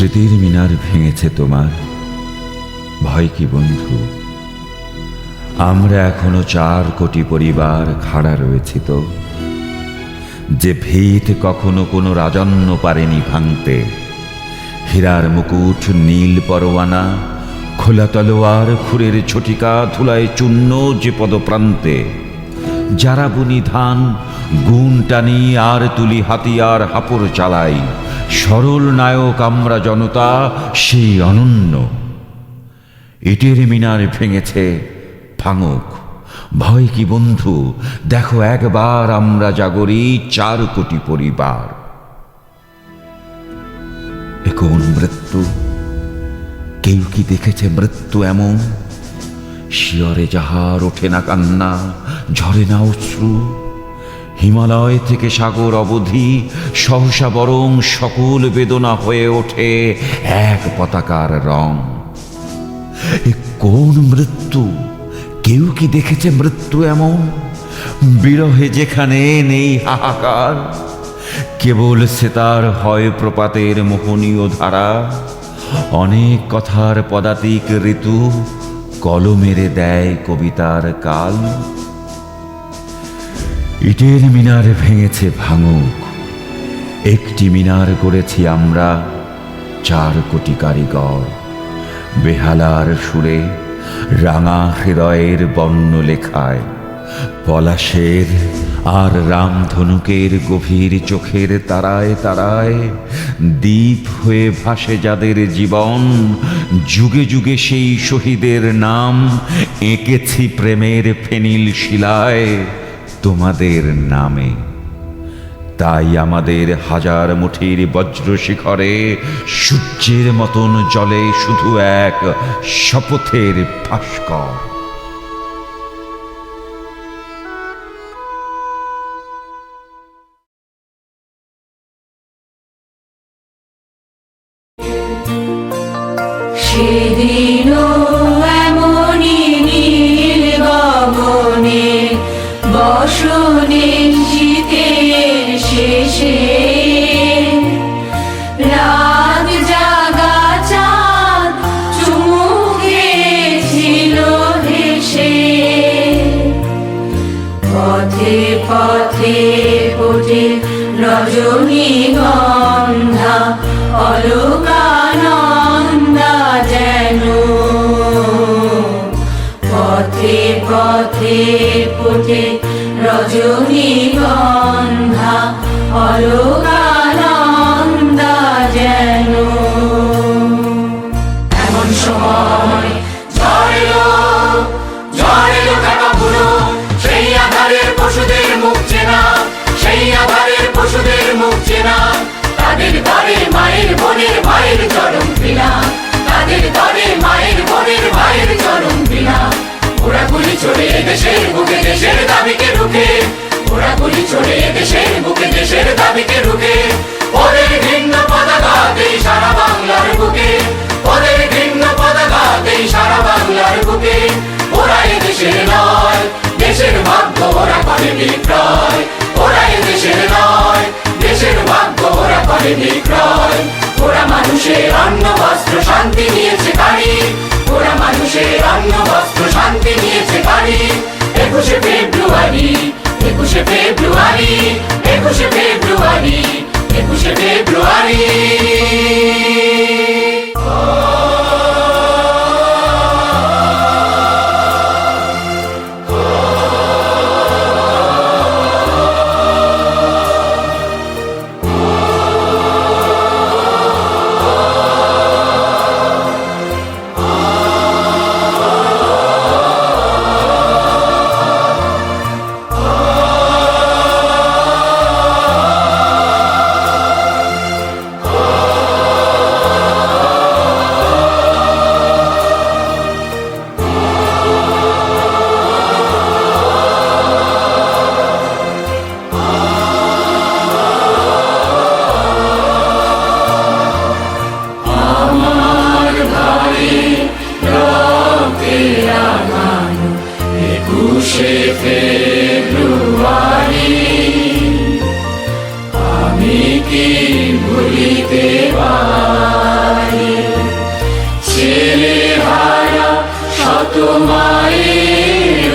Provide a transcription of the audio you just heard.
স্মৃতির মিনার ভেঙেছে তোমার। ভয় কি বন্ধু? আমরা এখনও চার কোটি পরিবার খাড়া রয়েছি তো। যে ভিত কখনো কোনো রাজন্য পারেনি ভাঙতে। হীরার মুকুট, নীল পরোয়ানা, খোলা তলোয়ার, খুরের ছটিকা ধুলায় চূর্ণ যে পদপ্রান্তে। যারা বুনি ধান গুণ টানি, আর তুলি হাতিয়ার হাপড় চালাই। সরল নায়ক আমরা জনতা, সেই অনন্য। ইটের মিনার ভেঙেছে ভাঙুক। ভয় কি বন্ধু? দেখো একবার আমরা জাগরি চার কোটি পরিবার। কোন মৃত্যু? কেউ কি দেখেছে মৃত্যু এমন? শিয়রে যাহার ওঠে না কান্না, ঝরে না অশ্রু। হিমালয় থেকে সাগর অবধি সহসা বরং সকল বেদনা হয়ে ওঠে এক পতাকার রং। এ কোন মৃত্যু? কেউ কি দেখেছে মৃত্যু এমন? বিরহে যেখানে নেই হাহাকার, কেবল সে তার হয় প্রপাতের মোহনীয় ধারা। অনেক কথার পদাতিক ঋতু কলমেরে দেয় কবিতার কাল। ইটের মিনার ভেঙেছে ভাঙুক। একটি মিনার করেছি আমরা চার কোটি কারিগর। বেহালার সুরে রাঙা হৃদয়ের বর্ণ লেখায়। পলাশের আর রামধনুকের গভীর চোখের তারায় তারায় দ্বীপ হয়ে ভাসে যাদের জীবন, যুগে যুগে সেই শহীদের নাম এঁকেছি প্রেমের ফেনিল শিলায়। তোমাদের নামে। তাই আমাদের হাজার মুঠির বজ্র শিখরে সূর্যের মতন জলে শুধু এক শপথের ভাস্কর। সেদিনও বসনে শীতের শেষে রাত জাগা চাঁদ চুমুকে ছিল হেসে। পথে পথে ফোটে রজনীগন্ধা অলকানন্দা যেন। পথে পথে ফোটে রজনীগন্ধা অলকানন্দা দেশের দাবিকে রুখে ওদের ভিন্ন পতাকা সারা বাংলার বুকে ওদের ভিন্ন পতাকা সারা বাংলার বুকে ওরা এ দেশের নয় দেশের ভাগ্য ওরা করে বিক্রয় ওরা এ দেশের নয় দেশের ভাগ্য ওরা করে বিক্রয়। ওরা মানুষের অন্ন, বস্ত্র, শান্তি নিয়েছে কারি, ওরা মানুষের অন্ন, বস্ত্র, শান্তি নিয়েছে কারি। একুশে ফেব্রুয়ারি একুশে ফেব্রুয়ারি একুশে ফেব্রুয়ারি একুশে ফেব্রুয়ারি। একুশে ফেব্রুয়ারি আমি কি ভুলিতে পারি ছেলে হারা শত মায়ের